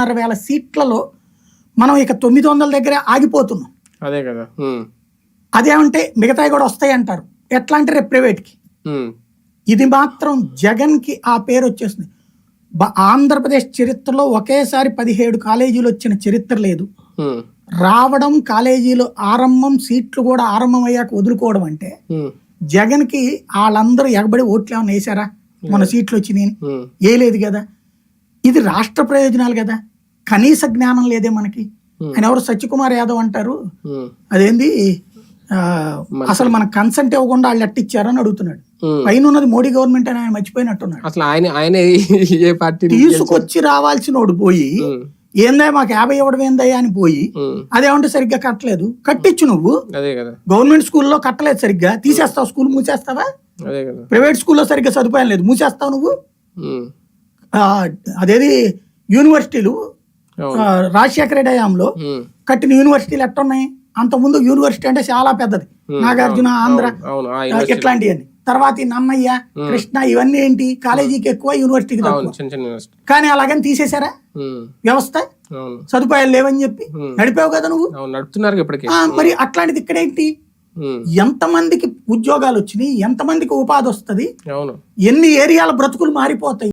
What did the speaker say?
ఆరు వేల సీట్లలో మనం ఇక తొమ్మిది వందల దగ్గరే ఆగిపోతున్నాం. అదే కదా. అదేమంటే మిగతాయి కూడా వస్తాయి అంటారు. ఎట్లా అంటే రేపు ప్రైవేట్కి ఇది మాత్రం జగన్కి ఆ పేరు వచ్చేసింది ఆంధ్రప్రదేశ్ చరిత్రలో ఒకేసారి పదిహేడు కాలేజీలు వచ్చిన చరిత్ర లేదు. రావడం కాలేజీలో ఆరంభం సీట్లు కూడా ఆరంభం అయ్యాక వదులుకోవడం అంటే ఉమ్, జగన్కి వాళ్ళందరూ ఎగబడి ఓట్లు ఏమైనా వేసారా? మన సీట్లు వచ్చినాయి లేదు కదా. ఇది రాష్ట్ర ప్రయోజనాలు కదా. కనీస జ్ఞానం లేదే మనకి. ఆయన ఎవరు సత్యకుమార్ యాదవ్ అంటారు? అదేంది? అసలు మన కన్సెంట్ ఇవ్వకుండా వాళ్ళు అట్టిచ్చారని అడుగుతున్నాడు. పైన ఉన్నది మోడీ గవర్నమెంట్ అని ఆయన మర్చిపోయినట్టున్నాడు. అసలు ఆయన ఆయన ఏ పార్టీ తీసుకొచ్చి రావాల్సినోడు పోయి ఏందా మాకు యాభై ఇవ్వడం ఏందయ్యా అని పోయి అదేమంటే సరిగ్గా కట్టలేదు. కట్టించు నువ్వు. అదే కదా. గవర్నమెంట్ స్కూల్లో కట్టలేదు సరిగ్గా. తీసేస్తావు స్కూల్ మూసేస్తావా? ప్రైవేట్ స్కూల్లో సరిగ్గా సదుపాయం లేదు. మూసేస్తావు నువ్వు? అదేది? యూనివర్సిటీలు రాజశేఖర రెడ్డి హయాంలో ఉమ్, కట్టిన యూనివర్సిటీలు ఎట్టున్నాయి? అంత ముందు యూనివర్సిటీ అంటే చాలా పెద్దది. నాగార్జున ఆంధ్ర ఇట్లాంటివన్నీ. తర్వాత ఈ నన్నయ్య కృష్ణ ఇవన్నీ ఏంటి? కాలేజీకి ఎక్కువ యూనివర్సిటీకి తక్కువ. కానీ అలాగని తీసేశారా? వ్యవస్థ? సదుపాయాలు లేవని చెప్పి. నడిపావు కదా నువ్వు? నడుపుతున్నారు మరి అట్లాంటిది ఇక్కడేంటి ఎంతమందికి ఉద్యోగాలు వచ్చినాయి? ఎంతమందికి ఉపాధి వస్తది? ఎన్ని ఏరియాల బ్రతుకులు మారిపోతాయి?